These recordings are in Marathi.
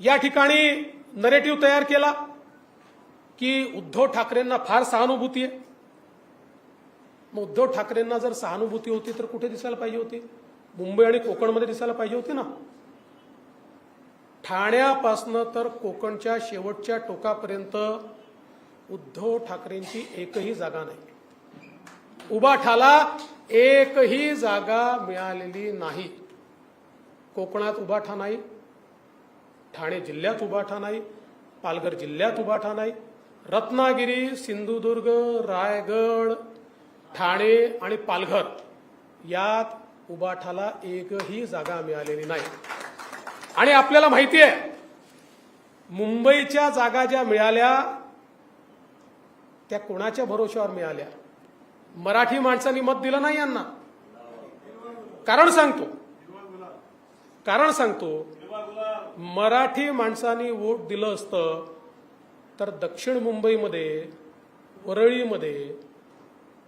या ठिकाणी नरेटिव्ह तयार केला की उद्धव ठाकरेंना फार सहानुभूती आहे. मग उद्धव ठाकरेंना जर सहानुभूती होती तर कुठे दिसायला पाहिजे होती? मुंबई आणि कोकणमध्ये दिसायला पाहिजे होती ना? ठाण्यापासनं तर कोकणच्या शेवटच्या टोकापर्यंत उद्धव ठाकरेंची एकही जागा नाही. उबाठाला एकही जागा मिळालेली नाही. कोकणात उभाठा नाही ठाणे जिल्ह्यात उबाठा नाही पालघर जिल्ह्यात उबाठा नाही रत्नागिरी सिंधुदुर्ग रायगड ठाणे आणि पालघर यात उबाठाला एकही जागा मिळालेली नाही. आणि आपल्याला माहिती आहे मुंबईच्या जागा ज्या मिळाल्या त्या कोणाच्या भरोश्यावर मिळाल्या? मराठी माणसांनी मत दिलं नाही यांना. कारण सांगतो. कारण सांगतो मराठी माणसांनी वोट दिलं असतं तर दक्षिण मुंबईमध्ये वरळीमध्ये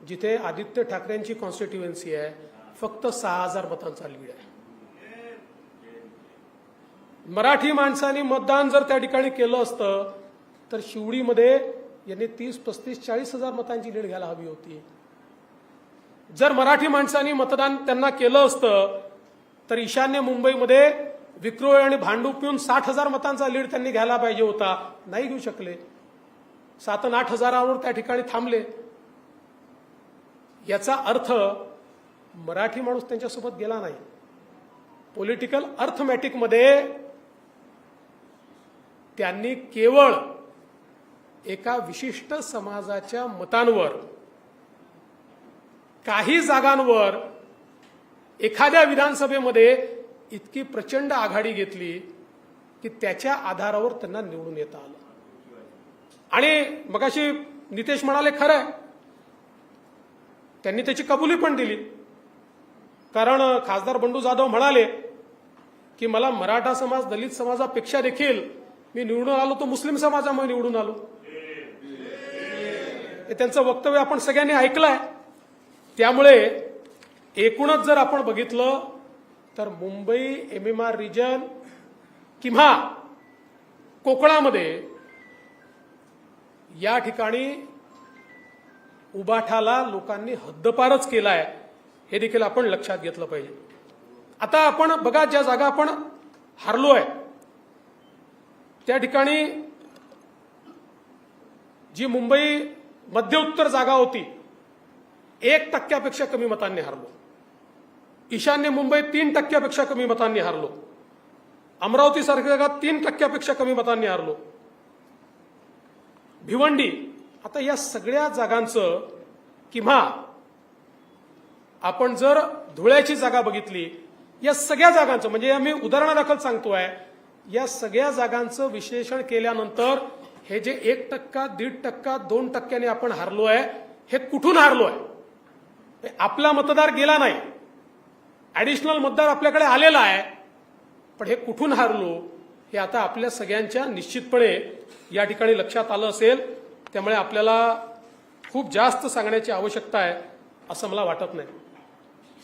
जिथे आदित्य ठाकरेंची कॉन्स्टिट्युएन्सी आहे फक्त सहा हजार मतांचा लीड आहे. मराठी माणसांनी मतदान जर त्या ठिकाणी केलं असतं तर शिवडीमध्ये यांनी तीस पस्तीस चाळीस हजार मतांची लीड घ्यायला हवी होती. जर मराठी माणसांनी मतदान त्यांना केलं असतं तर ईशान्य मुंबईमध्ये विक्रोळी आणि भांडूप पिऊन साठ हजार मतांचा लीड त्यांनी घ्यायला पाहिजे होता. नाही घेऊ शकले. सात आठ हजारावर त्या ठिकाणी थांबले. याचा अर्थ मराठी माणूस त्यांच्यासोबत गेला नाही. पॉलिटिकल अर्थमॅटिकमध्ये त्यांनी केवळ एका विशिष्ट समाजाच्या मतांवर काही जागांवर एखाद्या विधानसभेमध्ये इतकी प्रचंड आघाडी घेतली की त्याच्या आधारावर त्यांना निवडून येता आलं. आणि मगाशी नितेश म्हणाले खरं आहे त्यांनी त्याची कबुली पण दिली. कारण खासदार बंडू जाधव म्हणाले की मला मराठा समाज दलित समाजापेक्षा देखील मी निवडून आलो तो मुस्लिम समाजामुळे निवडून आलो. हे त्यांचं वक्तव्य आपण सगळ्यांनी ऐकलंय. त्यामुळे एकूणच जर आपण बघितलं तर Mumbai M M R region किंवा कोकणामध्ये या ठिकाणी उबाठाला लोकांनी हद्दपारच केलाय हे देखील आपण लक्षात घेतलं पाहिजे. आता आपण बघा ज्या जागा आपण हारलो आहे त्या ठिकाणी जी मुंबई मध्य उत्तर जागा होती एक टक्क्यापेक्षा कमी मतांनी हारलो. ईशान्य मुंबई तीन टक्क्यापेक्षा कमी मतांनी हारलो. अमरावती सारख्या तीन टक्क्यापेक्षा कमी मतांनी हारलो. भिवंडी आता या सगळ्या जागांचं किंवा आपण जर धुळ्याची जागा बघितली या सगळ्या जागांचं म्हणजे आम्ही उदाहरणादाखल सांगतोय या सगळ्या जागांचं विश्लेषण केल्यानंतर हे जे एक टक्का दीड टक्का दोन टक्क्याने आपण हारलोय हे कुठून हारलो आहे आपला मतदार गेला नाही. ऍडिशनल मतदार आपल्याकडे आलेला आहे. पण हे कुठून हारलो हे आता आपल्या सगळ्यांच्या निश्चितपणे या ठिकाणी लक्षात आलं असेल. त्यामुळे आपल्याला खूप जास्त सांगण्याची आवश्यकता आहे असं मला वाटत नाही.